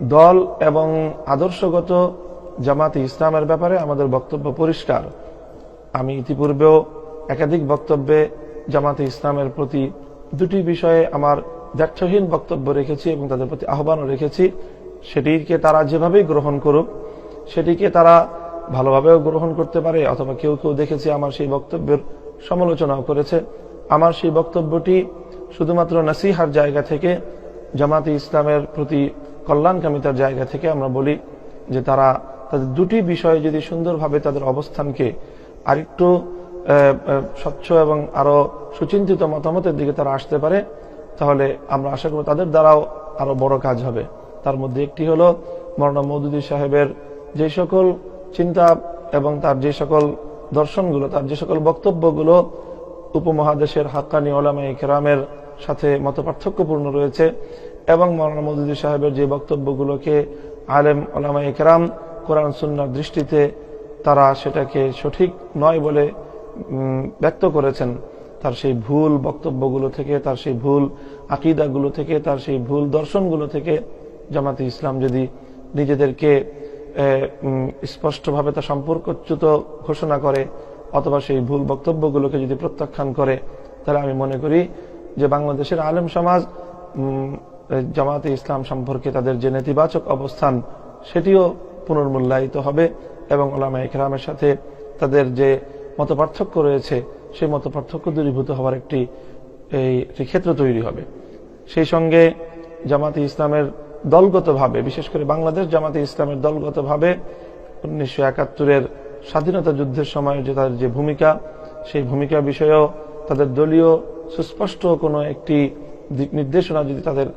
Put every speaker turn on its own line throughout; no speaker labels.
দল এবং আদর্শগত জামাতে ইসলামের ব্যাপারে আমাদের বক্তব্য পরিষ্কার। আমি ইতিপূর্বেও একাধিক বক্তব্যে জামাতে ইসলামের প্রতি দুটি বিষয়ে আমার দ্ব্যর্থহীন বক্তব্য রেখেছি এবং তাদের প্রতি আহ্বানও রেখেছি। সেটিকে তারা যেভাবেই গ্রহণ করুক, সেটিকে তারা ভালোভাবেও গ্রহণ করতে পারে অথবা কেউ কেউ দেখেছি আমার সেই বক্তব্যের সমালোচনাও করেছে। আমার সেই বক্তব্যটি শুধুমাত্র নাসিহার জায়গা থেকে জামাতে ইসলামের প্রতি কল্যাণকামিতার জায়গা থেকে আমরা বলি যে তারা তাদের দুটি বিষয়ে যদি সুন্দরভাবে তাদের অবস্থানকে আরেকটু স্বচ্ছ এবং আরও সুচিন্তিত মতামতের দিকে তারা আসতে পারে, তাহলে আমরা আশা করব তাদের দ্বারাও আরও বড় কাজ হবে। তার মধ্যে একটি হলো মৌলানা মৌদুদি সাহেবের যে সকল চিন্তা এবং তার যে সকল দর্শনগুলো, তার যে সকল বক্তব্যগুলো উপমহাদেশের হাক্কানি ওলামা কেরামের সাথে মত পার্থক্যপূর্ণ রয়েছে। এবং মৌলানা মৌদুদি সাহেবের যে বক্তব্যগুলোকে আলেম ওলামা কেরাম কোরআন সুন্নার দৃষ্টিতে তারা সেটাকে সঠিক নয় বলে ব্যক্ত করেছেন। তার সেই ভুল বক্তব্যগুলো থেকে, তার সেই ভুল আকিদাগুলো থেকে, তার সেই ভুল দর্শনগুলো থেকে জামাতে ইসলাম যদি নিজেদেরকে স্পষ্টভাবে তা সম্পর্কচ্যুত ঘোষণা করে অথবা সেই ভুল বক্তব্যগুলোকে যদি প্রত্যাখ্যান করে, তাহলে আমি মনে করি যে বাংলাদেশের আলেম সমাজ জামাতে ইসলাম সম্পর্কে তাদের যে নেতিবাচক অবস্থান, সেটিও পুনর্মূল্যায়িত হবে এবং ওলামা ইকরামের সাথে তাদের যে মত পার্থক্য রয়েছে, সেই মত পার্থক্য দূরীভূত হওয়ার একটি, এই ক্ষেত্র তৈরি হবে। সেই সঙ্গে জামাতে ইসলামের দলগতভাবে, বিশেষ করে বাংলাদেশ জামাতে ইসলামের দলগতভাবে, উনিশশো একাত্তরের স্বাধীনতা যুদ্ধের সময় যে তাদের যে ভূমিকা, সেই ভূমিকা বিষয়েও তাদের দলীয় সুস্পষ্ট কোনো একটি দিক নির্দেশনা যদি তাদের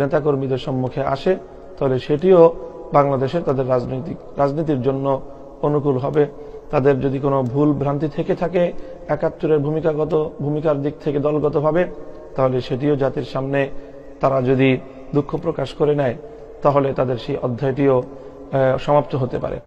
নেতাকর্মীদের সম্মুখে আসে, তাহলে সেটিও বাংলাদেশের তাদের রাজনৈতিক, রাজনীতির জন্য অনুকূল হবে। তাদের যদি কোনো ভুল ভ্রান্তি থেকে থাকে, একাত্তরের ভূমিকাগত, ভূমিকার দিক থেকে দলগতভাবে, তাহলে সেটিও জাতির সামনে তারা যদি দুঃখ প্রকাশ করে নেয়, তাহলে তাদের সেই অধ্যায়টিও সমাপ্ত হতে পারে।